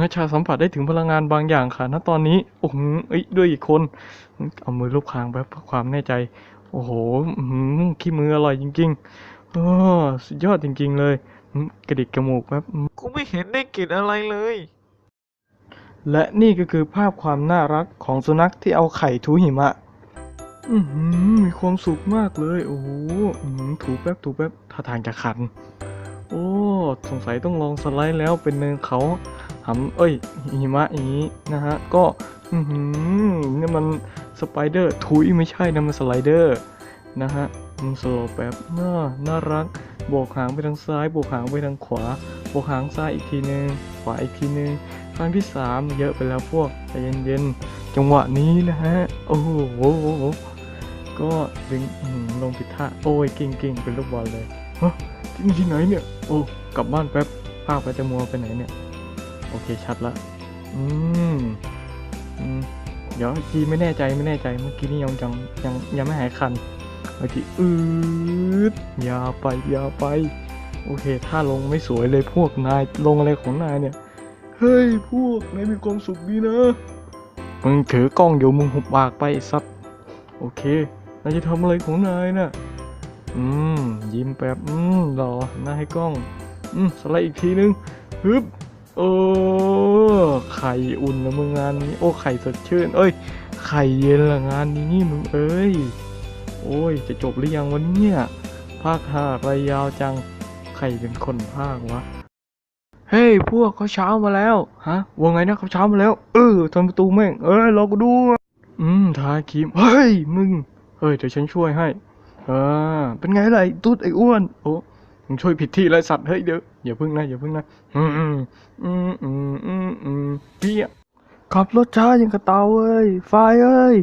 นัชชาสัมผัสได้ถึงพลังงานบางอย่างค่ะ ณ ตอนนี้ โอ้โหเอ้ย ด้วยอีกคน เอามือลูบคางแบบเพื่อความแน่ใจ โอ้โหอื้อหือขี้มืออร่อยจริงๆโอ้สุดยอดจริง ๆ เลยอืมกระดิกจมูกแบบกูไม่เห็นได้กลิ่นอะไรเลย และนี่ก็คือภาพความน่ารักของสุนัขที่เอาไข่ถูหิมะอือหือมีความสุขมากเลย โอ้โหอื้อหือถูแป๊บถูแป๊บท่าทางจะขัน โอ้ สงสัยต้องลองสไลด์แล้วเป็นเนินเขา หำเอ้ยหิมะอย่างนี้นะฮะ ก็อือหือนี่มันสไปเดอร์ถุยไม่ใช่นะมันสไลเดอร์นะฮะมันสโลแบบน่าน่ารักโบกหางไปทางซ้ายโบกหางไปทางขวาโบกหางซ้ายอีกทีนึงขวาอีกทีนึงครั้งที่สามเยอะไปแล้วพวกใจเย็นๆจังหวะนี้นะฮะโอ้โหก็ดึงลงผิดท่าโอ้ยเก่งๆเป็นลูกบอลเลยฮะที่นี่ที่ไหนเนี่ยโอ้กลับบ้านแป๊บภาพไปจะมัวไปไหนเนี่ย โอเคชัดละอืมอืมเดี๋ยวทีไม่แน่ใจไม่แน่ใจเมื่อกี้นี่ยังยังยังยังไม่หายคันเมื่อกี้อืดอย่าไปอย่าไป โอเค ถ้าลงไม่สวยเลยพวกนายลงอะไรของนายเนี่ย เฮ้ยพวกนายมีความสุขดีนะมึงถือกล้องอยู่มึงหุบปากไปสัตว์โอเคนายจะทำอะไรของนายน่ะอืมยิ้มแป๊บอืมรอหน้าให้กล้อง อืมสไลด์อีกทีนึงฮึบ โอ้ไข่อุ่นนะมึงงานนี้ โอ้ไข่สดชื่น เอ้ย ไข่เย็นละงานนี้มึงเอ้ย โอ้ย จะจบหรือยังวันนี้ภาคห้าไรยาวจัง ใครเป็นคนภาควะ เฮ้ย พวกเขาเช้ามาแล้ว ฮะว่าไงนะเขาเช้ามาแล้ว เออทำประตูแม่ง เอ้ยรอกูดู อืม ทาครีม เฮ้ย มึง เฮ้ย เดี๋ยวฉันช่วยให้ อ่า เป็นไงล่ะไอ้ตุ๊ดไอ้อ้วน โอ้ มึงช่วยผิดที่แล้วสัตว์เฮ้ยเดี๋ยวอย่าพึ่งนะอย่าพึ่งนะอืมอืมอืมอืมอืมอืมเพี่ขับรถช้าอย่างกระเตาเอ้ยไฟเอ้ย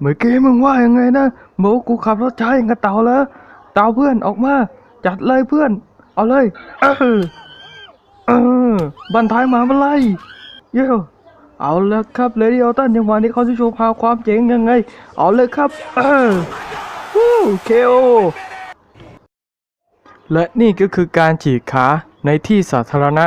เมื่อกี้มึงว่ายังไงนะบอกกูขับรถช้าอย่างกระเตาแล้วเตาเพื่อนออกมา จัดเลยเพื่อน เอาเลย เออเออบันท้ายหมามาไล่เย้เอาแล้วครับเลดี้ออตันจังวะนี้เขาจะโชว์พาความเจ๋งยังไง เอาเลยครับ เออวู้เคโอ และนี่ก็คือการฉีกขาในที่สาธารณะ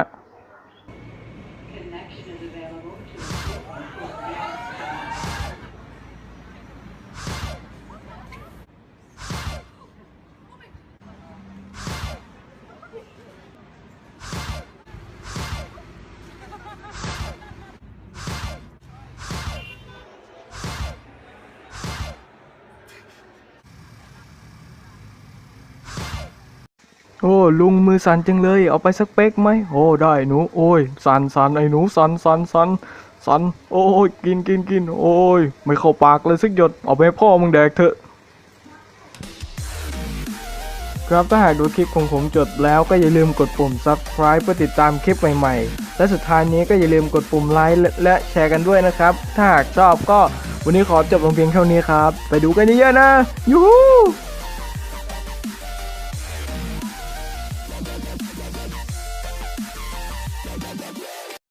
โอ้ลุงมือสั่นจังเลย เอาไปสักเป๊กไหมโอ้ได้หนู โอ้ยสั่นสั่นไอ้หนูสั่นสั่นสั่นสั่นโอ้ยกินกินกินโอ้ยไม่เข้าปากเลยสักหยดเอาไปให้พ่อมึงแดกเถอะครับถ้าหากดูคลิปของผมจบแล้วก็อย่าลืมกดปุ่ม subscribe เพื่อติดตามคลิปใหม่ๆ และสุดท้ายนี้ก็อย่าลืมกดปุ่มไลค์และแชร์กันด้วยนะครับ ถ้าหากชอบก็วันนี้ขอจบลงเพียงเท่านี้ครับ ไปดูกันเยอะๆนะยูฮู